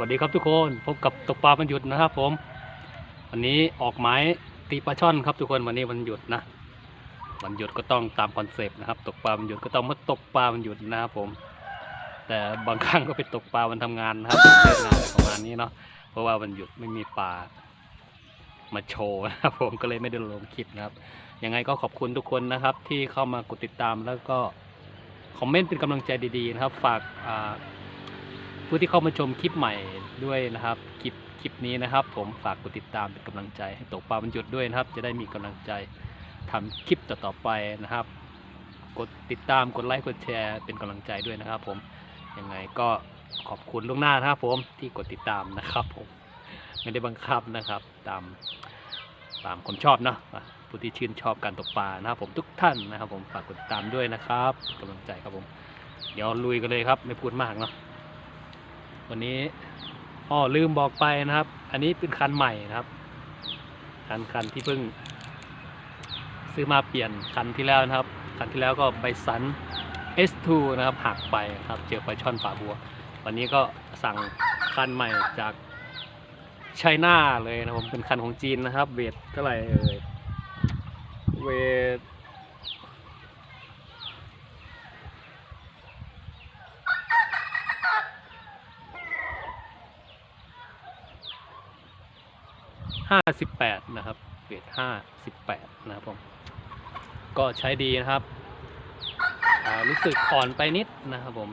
วัสดีครับทุกคนพบกับตกปลาวันหยุดนะครับ ผม วันนี้ออกหมายตีปลาช่อนครับทุกคนวันนี้วันหยุดนะวันหยุดก็ต้องตามคอนเซปต์นะครับ ตกปลาวันหยุดก็ต้องมาตกปลาวันหยุดนะครับผม แต่บางครั้งก็ไปตกปลาวันทำงานนะครับเลิกงานประมาณนี้เนาะเพราะว่าวันหยุดไม่มีปลามาโชว์นะครับผมก็เลยไม่ได้ลงคลิปนะครับยังไงก็ขอบคุณทุกคนนะครับ ที่เข้ามากดติดตามแล้วก็คอมเมนต์เป็นกำลังใจดีๆนะครับ ฝากอ่า ผู้ที่เข้ามาชมคลิปใหม่ด้วยนะครับคลิปคลิปนี้นะครับ ผมฝากกดติดตามเป็นกำลังใจ ให้ตกปลาบรรยุดด้วยนะครับ จะได้มีกำลังใจทำคลิปต่อๆไปนะครับ กดติดตามกดไลค์กดแชร์เป็นกำลังใจด้วยนะครับ ผมยังไงก็ขอบคุณล่วงหน้านะครับผมที่กดติดตามนะครับ ผมไม่ได้บังคับนะครับ ตามตามความชอบเนาะผู้ที่ชื่นชอบการตกปลานะครับ ผมทุกท่านนะครับ ผมฝากกดติดตามด้วยนะครับกำลังใจครับผม เดี๋ยวลุยกันเลยครับ ไม่พูดมากเนาะ วันนี้อ๋อลืมบอกไปนะครับ อันนี้เป็นคันใหม่นะครับคันคันที่เพิ่ง ซื้อมาเปลี่ยนคันที่แล้วนะครับคันที่แล้วก็ใบสัน S2 นะครับหักไปครับ เจอปลาช่อนฝาบัว วันนี้ก็สั่งคันใหม่จากไชน่าเลยนะผมเป็นคันของจีนนะครับ เวทเท่าไหร่เอ่ยเวท ห้าสิบแปดนะครับเวทห้าสิบแปดนะครับผม ก็ใช้ดีนะครับ รู้สึกอ่อนไปนิดนะครับผม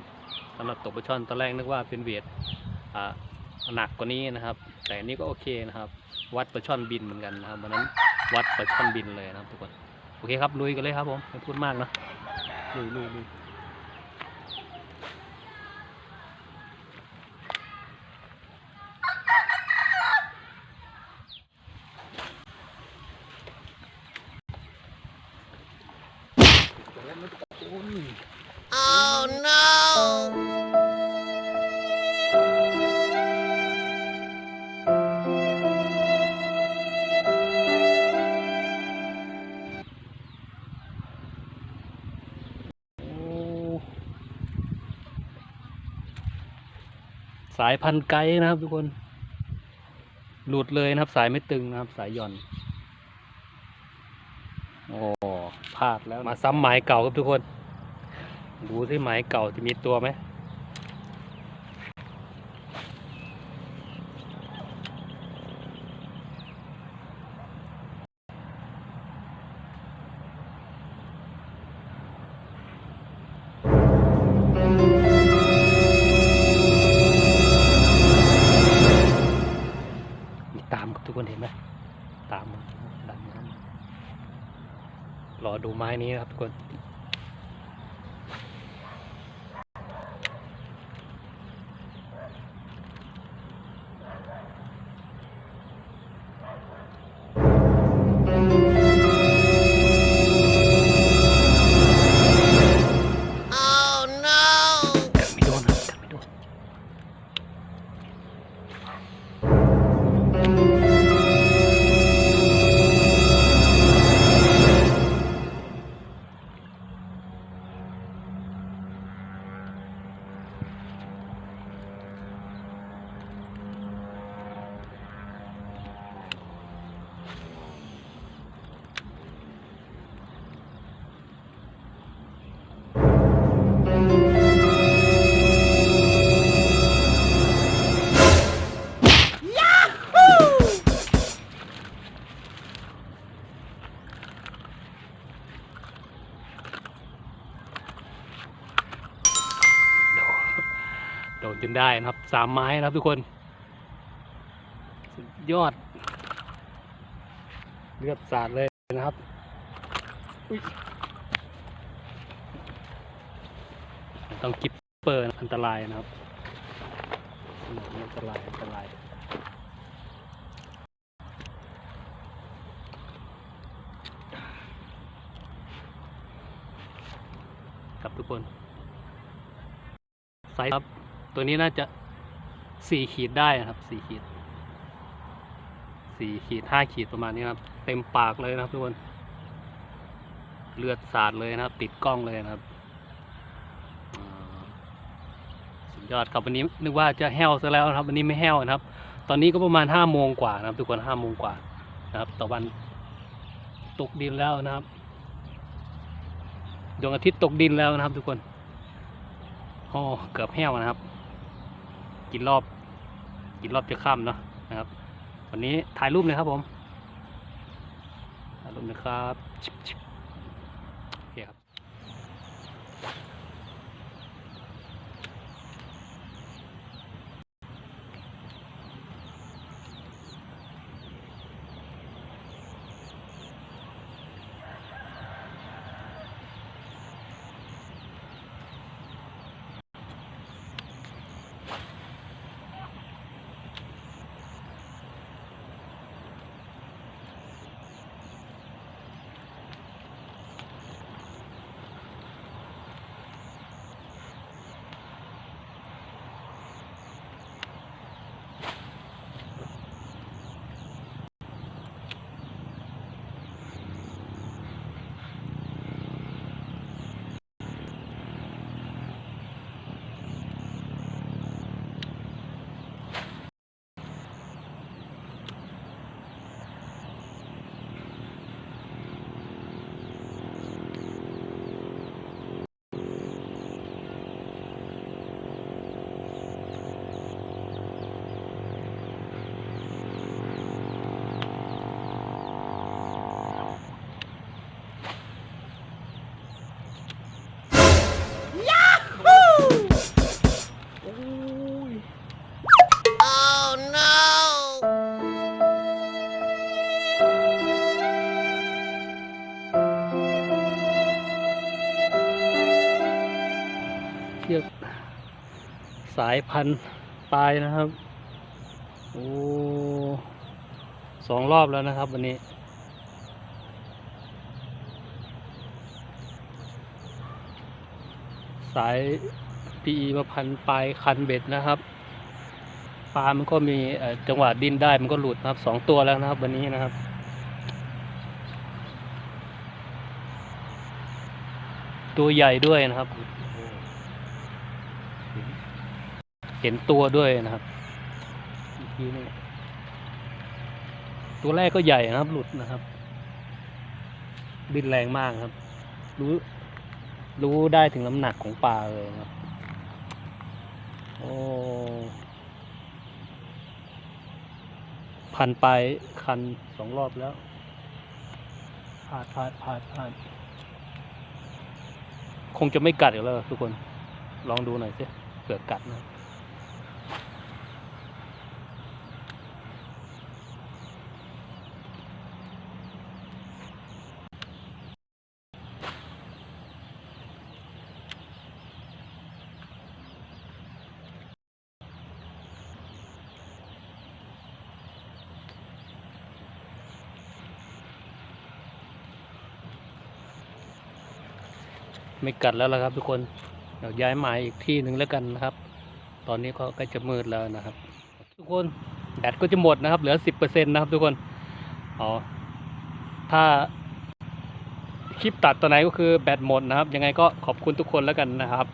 สำหรับตกปลาช่อนตอนแรกนึกว่าเป็นเวทอ่าหนักกว่านี้นะครับ แต่อันนี้ก็โอเคนะครับ วัดปลาช่อนบินเหมือนกันนะครับวันนั้นวัดปลาช่อนบินเลยนะครับทุกคน โอเคครับลุยกันเลยครับผมไม่พูดมากนะลุยลุยลุย โอ้สายพันไกด์นะครับทุกคน หลุดเลยนะครับ สายไม่ตึงนะครับ สายหย่อน โอ้ พลาดแล้วมาซ้ำหมายเก่าครับทุกคน ดูที่หมายเก่าจะมีตัวไหม นี้นะครับทุกคน จนได้นะครับสามไม้นะครับทุกคน สุดยอด เลือดสาดเลยนะครับต้องกิปเปอร์อันตรายนะครับอันตรายอันตรายครับทุกคนไซส์ครับ ตัวนี้น่าจะสี่ขีดได้นะครับสี่ขีดสี่ขีดห้าขีดประมาณนี้ครับ เต็มปากเลยนะครับทุกคนเลือดสาดเลยนะครับ ติดกล้องเลยนะครับสุดยอดครับวันนี้นึกว่าจะแห้วซะแล้วนะครับวันนี้ไม่แห้วนะครับ ตอนนี้ก็ประมาณห้าโมงกว่านะครับ ทุกคนห้าโมงกว่านะครับตะวันตกดินแล้วนะครับดวงอาทิตย์ตกดินแล้วนะครับ ทุกคนโอ้เกือบแห้วนะครับ กินรอบ กินรอบจะค่ำเนาะนะครับ วันนี้ถ่ายรูปเลยครับผมถ่ายรูปนะครับ สายพันธุ์ปลายนะครับ โอ้สองรอบแล้วนะครับวันนี้ สาย PE มาพันปลายคันเบ็ดนะครับ ปลา มันก็มีจังหวะดิ้นได้มันก็หลุดนะครับสองตัวแล้วนะครับ วันนี้นะครับตัวใหญ่ด้วยนะครับ เห็นตัวด้วยนะครับทีนี่ตัวแรกก็ใหญ่นะครับ หลุดนะครับดิ้นแรงมากครับ รู้ รู้ได้ถึงน้ำหนักของปลาเลยครับ โอ้พันไปคันสองรอบแล้วพลาดพลาดพลาดพาดคงจะไม่กัดอีกแล้วทุกคน ลองดูหน่อยสิเผื่อกัดนะ ไม่กัดแล้วละครับ ทุกคนเดี๋ยวย้ายหมายอีกที่หนึ่งแล้วกันนะครับ ตอนนี้ก็ใกล้จะมืดแล้วนะครับ ทุกคนแบตก็จะหมดนะครับ เหลือสิบเปอร์เซ็นต์นะครับ ทุกคนอ๋อถ้าคลิปตัดตัวไหนก็คือแบตหมดนะครับ ยังไงก็ขอบคุณทุกคนแล้วกันนะครับ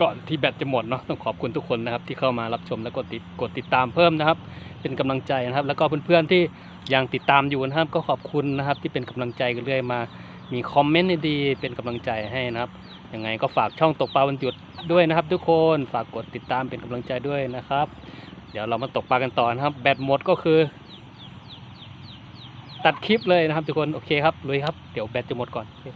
ก่อนที่แบตจะหมดเนาะต้องขอบคุณทุกคนนะครับ ที่เข้ามารับชมและกดติดกดติดตามเพิ่มนะครับ เป็นกำลังใจนะครับ แล้วก็เพื่อนๆที่ยังติดตามอยู่นะครับ ก็ขอบคุณนะครับ ที่เป็นกำลังใจกันเรื่อยมา มีคอมเมนต์ดีๆเป็นกำลังใจให้นะครับยังไงก็ฝากช่องตกปลาวันหยุดด้วยนะครับ ทุกคนฝากกดติดตามเป็นกำลังใจด้วยนะครับ เดี๋ยวเรามาตกปลากันต่อนะครับ แบตหมดก็คือ ตัดคลิปเลยนะครับทุกคนโอเคครับลุยครับเดี๋ยวแบตจะหมดก่อนโอเค